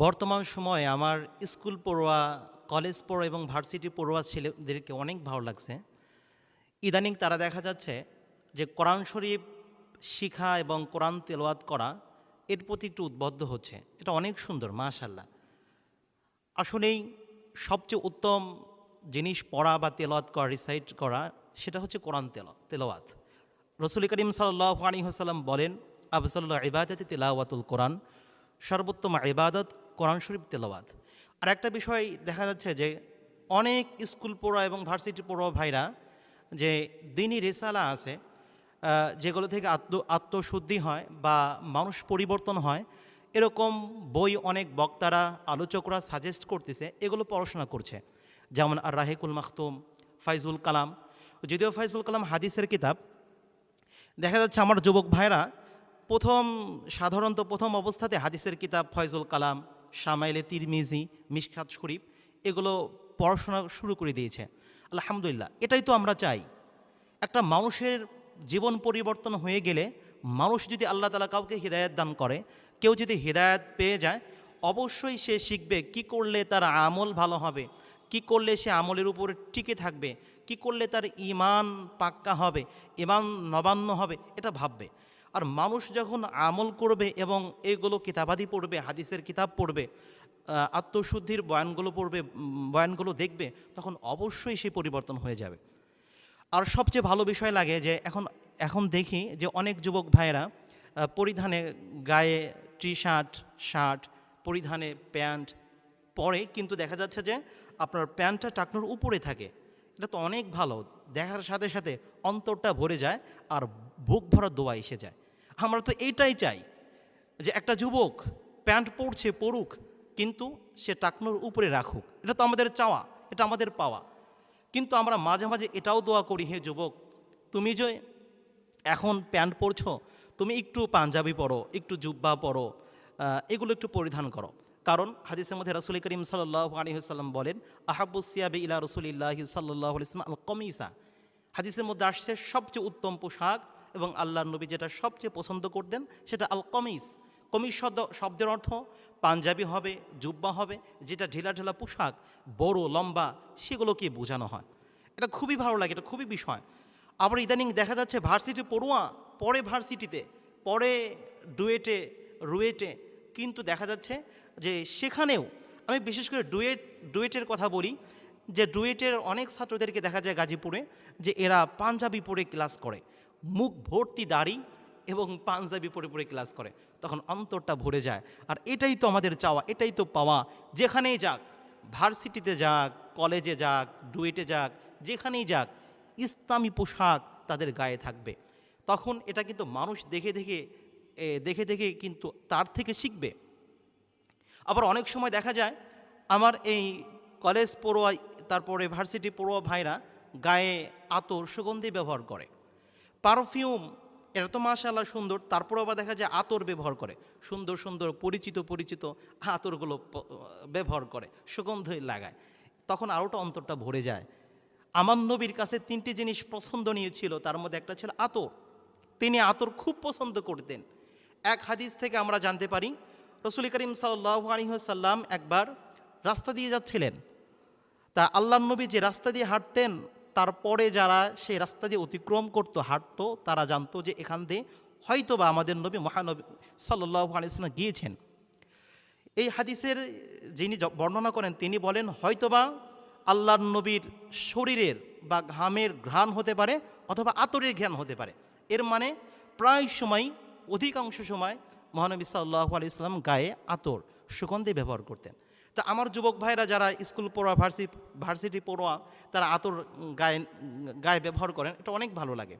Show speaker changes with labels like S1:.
S1: বর্তমান সময়ে আমার স্কুল পড়ুয়া, কলেজ পড়ুয়া এবং ভার্সিটি পড়ুয়া ছেলেদেরকে অনেক ভালো লাগছে। ইদানিং তারা দেখা যাচ্ছে যে কোরআন শরীফ শিখা এবং কোরআন তেলাওয়াত করা এর প্রতি একটু উদ্বুদ্ধ হচ্ছে। এটা অনেক সুন্দর মাশাল্লাহ আসলেই সবচেয়ে উত্তম জিনিস পড়া বা তেলাওয়াত করা, রিসাইট করা, সেটা হচ্ছে কোরআন তেল, তেলাওয়াত। রসুল করিম সাল্লাহ আলী হাসাল্লাম বলেন আবসাল্লাহ ইবাদতে তেলাওয়াতুল কোরআন, সর্বোত্তম ইবাদত কোরআন শরীফ তেলাওয়াত। আর একটা বিষয় দেখা যাচ্ছে যে অনেক স্কুল পড়া এবং ভার্সিটি পড়ুয়া ভাইরা যে দিনই রেসালা আছে যেগুলো থেকে আত্ম, আত্মশুদ্ধি হয় বা মানুষ পরিবর্তন হয়, এরকম বই অনেক বক্তারা, আলোচকরা সাজেস্ট করতেছে, এগুলো পড়াশোনা করছে। যেমন আর রাহেকুল মাখতুম, ফাইজুল কালাম। যদিও ফাইজুল কালাম হাদিসের কিতাব, দেখা যাচ্ছে আমার যুবক ভাইরা প্রথম, সাধারণত প্রথম অবস্থাতে হাদিসের কিতাব ফয়জুল কালাম সামাইলে তিরমিজি, মিশকাত শরীফ এগুলো পড়াশোনা শুরু করে দিয়েছে। আলহামদুলিল্লাহ, এটাই তো আমরা চাই। একটা মানুষের জীবন পরিবর্তন হয়ে গেলে মানুষ যদি আল্লাহ তালা কাউকে হৃদায়ত দান করে, কেউ যদি হৃদায়ত পেয়ে যায়, অবশ্যই সে শিখবে কি করলে তার আমল ভালো হবে, কি করলে সে আমলের উপরে টিকে থাকবে, কি করলে তার ইমান পাক্কা হবে ইমান নবান্ন হবে, এটা ভাববে। আর মানুষ যখন আমল করবে এবং এগুলো কিতাবাদি পড়বে, হাদিসের কিতাব পড়বে আত্মশুদ্ধির বয়ানগুলো পড়বে বয়ানগুলো দেখবে, তখন অবশ্যই সে পরিবর্তন হয়ে যাবে। আর সবচেয়ে ভালো বিষয় লাগে যে এখন এখন দেখি যে অনেক যুবক ভাইয়েরা পরিধানে গায়ে টি শার্ট শার্ট, পরিধানে প্যান্ট পরে কিন্তু দেখা যাচ্ছে যে আপনার প্যান্টটা টাকনোর উপরে থাকে। এটা তো অনেক ভালো। দেখার সাথে সাথে অন্তরটা ভরে যায় আর বুক ভরা দোয়া এসে যায়। আমরা তো এইটাই চাই যে একটা যুবক প্যান্ট পরছে পড়ুক কিন্তু সে টাকনোর উপরে রাখুক। এটা তো আমাদের চাওয়া, এটা আমাদের পাওয়া। কিন্তু আমরা মাঝে মাঝে এটাও দোয়া করি, হে যুবক, তুমি যে এখন প্যান্ট পরছো, তুমি একটু পাঞ্জাবি পরো, একটু জুব্বা পরো এগুলো একটু পরিধান করো। কারণ হাদিসের মধ্যে রসুল করিম সাল্লাহ আলহিহাল্লাম বলেন আহাবুসিয়াবি ইলা রসুলিল্লাহ সাল্লাহ ইসলাম আল কমিসা হাদিসের মধ্যে আসছে সবচেয়ে উত্তম পোশাক এবং আল্লাহ নবী যেটা সবচেয়ে পছন্দ করতেন সেটা আল কমিস কমিস শব্দ, শব্দের অর্থ পাঞ্জাবি হবে, জুব্বা হবে, যেটা ঢিলা ঢিলা পোশাক, বড়, লম্বা, সেগুলোকে বোঝানো হয়। এটা খুবই ভালো লাগে, এটা খুবই বিষয়। আবার ইদানিং দেখা যাচ্ছে ভার্সিটি পড়ুয়া, পরে ভার্সিটিতে, পরে ডুয়েটে, রুয়েটে কিন্তু দেখা যাচ্ছে যে সেখানেও, আমি বিশেষ করে ডুয়েট, ডুয়েটের কথা বলি, যে ডুয়েটের অনেক ছাত্রদেরকে দেখা যায় গাজীপুরে যে এরা পাঞ্জাবি পরে ক্লাস করে, মুখ ভর্তি দাড়ি এবং পাঞ্জাবি পরে পরে ক্লাস করে, তখন অন্তরটা ভরে যায়। আর এটাই তো আমাদের চাওয়া, এটাই তো পাওয়া, যেখানেই যাক, ভার্সিটিতে যাক, কলেজে যাক, ডুয়েটে যাক, যেখানেই যাক, ইসলামী পোশাক তাদের গায়ে থাকবে। তখন এটা কিন্তু মানুষ দেখে দেখে দেখে দেখে কিন্তু তার থেকে শিখবে। আবার অনেক সময় দেখা যায়, আমার এই কলেজ পড়ুয়া, তারপরে ভার্সিটি পড়ুয়া ভাইরা গায়ে আতর সুগন্ধি ব্যবহার করে। পারফিউম এটা তো মাশাল্লাহ সুন্দর তারপর আবার দেখা যায় আতর ব্যবহার করে। সুন্দর সুন্দর, পরিচিত পরিচিত আতরগুলো ব্যবহার করে, সুগন্ধ লাগায়। তখন আরোটা অন্তরটা ভরে যায়। আমার নবীর কাছে তিনটি জিনিস পছন্দনীয় ছিল, তার মধ্যে একটা ছিল আতর। তিনি আতর খুব পছন্দ করতেন। এক হাদিস থেকে আমরা জানতে পারি, রসুল করিম সাল্লাহ আলহিহাল্লাম একবার রাস্তা দিয়ে যাচ্ছিলেন। তা আল্লাহ নবী যে রাস্তা দিয়ে হাঁটতেন, তারপরে যারা সেই রাস্তা দিয়ে অতিক্রম করতো, হাঁটতো, তারা জানতো যে এখান দিয়ে হয়তো বা আমাদের নবী মহানবী সাল্লাহ আলিয়াল্লাম গিয়েছেন। এই হাদিসের যিনি বর্ণনা করেন, তিনি বলেন, হয়তোবা আল্লাহর নবীর শরীরের বা ঘামের ঘ্রাণ হতে পারে অথবা আতরের ঘ্রাণ হতে পারে। এর মানে প্রায় সময় অধিকাংশ সময় মহানবী সাল্লাহ আলি ইসলাম গায়ে আতর, সুগন্ধি ব্যবহার করতেন। তা আমার যুবক ভাইরা যারা স্কুল পড়োয়া ভার্সি, ভার্সিটি পড়োয়া, তারা আতর গায়ে গায়ে ব্যবহার করেন, এটা অনেক ভালো লাগে।